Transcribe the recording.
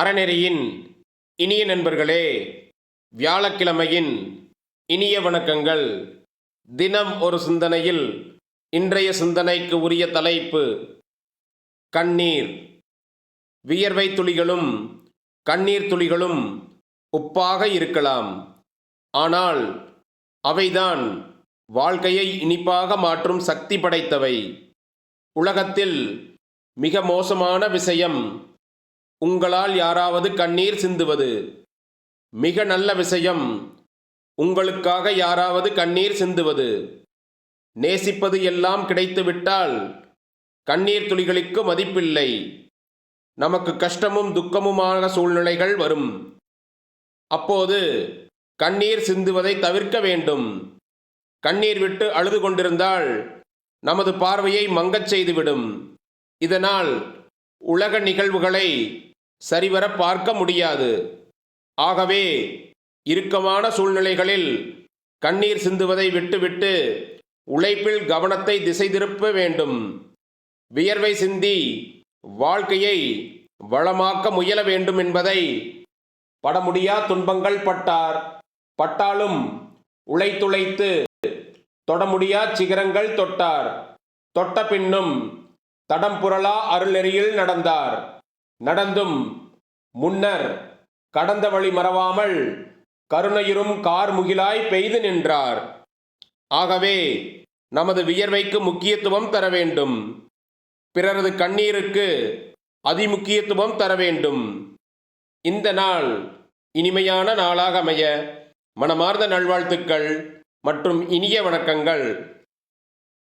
அறநெறியின் இனிய நண்பர்களே வியாழக்கிழமையின் இனிய வணக்கங்கள். தினம் ஒரு சிந்தனையில் இன்றைய சிந்தனைக்கு உரிய தலைப்பு கண்ணீர். வியர்வை துளிகளும் கண்ணீர் துளிகளும் உப்பாக இருக்கலாம். ஆனால் அவைதான் வாழ்க்கையை இனிப்பாக மாற்றும் சக்தி படைத்தவை. உலகத்தில் மிக மோசமான விஷயம் உங்களால் யாராவது கண்ணீர் சிந்துவது. மிக நல்ல விஷயம். உங்களுக்காக யாராவது கண்ணீர் சிந்துவது. நேசிப்பது எல்லாம் கிடைத்துவிட்டால் கண்ணீர் துளிகளுக்கு மதிப்பில்லை. நமக்கு கஷ்டமும் துக்கமுமான சூழ்நிலைகள் வரும். அப்போது கண்ணீர் சிந்துவதை தவிர்க்க வேண்டும். கண்ணீர் விட்டு அழுது கொண்டிருந்தால் நமது பார்வையை மங்கச் செய்துவிடும். இதனால் உலக நிகழ்வுகளை சரிவர பார்க்க முடியாது. ஆகவே இறுக்கமான சூழ்நிலைகளில் கண்ணீர் சிந்துவதை விட்டுவிட்டு உழைப்பில் கவனத்தை திசை திருப்ப வேண்டும். வியர்வை சிந்தி வாழ்க்கையை வளமாக்க முயல வேண்டும் என்பதை படமுடியா துன்பங்கள் பட்டார். பட்டாலும் உழைத்துழைத்து தொடமுடியா சிகரங்கள் தொட்டார். தொட்ட பின்னும் தடம் புரளா அருள்நெறியில் நடந்தார். நடந்தும் முன்னர் கடந்த வழி மறவாமல் கருணையிரும் கார் முகிலாய் பெய்து நின்றார். ஆகவே நமது வியர்வைக்கு முக்கியத்துவம் தர வேண்டும். பிறரது கண்ணீருக்கு அதிமுக்கியத்துவம் தர வேண்டும். இந்த நாள் இனிமையான நாளாக அமைய மனமார்ந்த நல்வாழ்த்துக்கள் மற்றும் இனிய வணக்கங்கள்.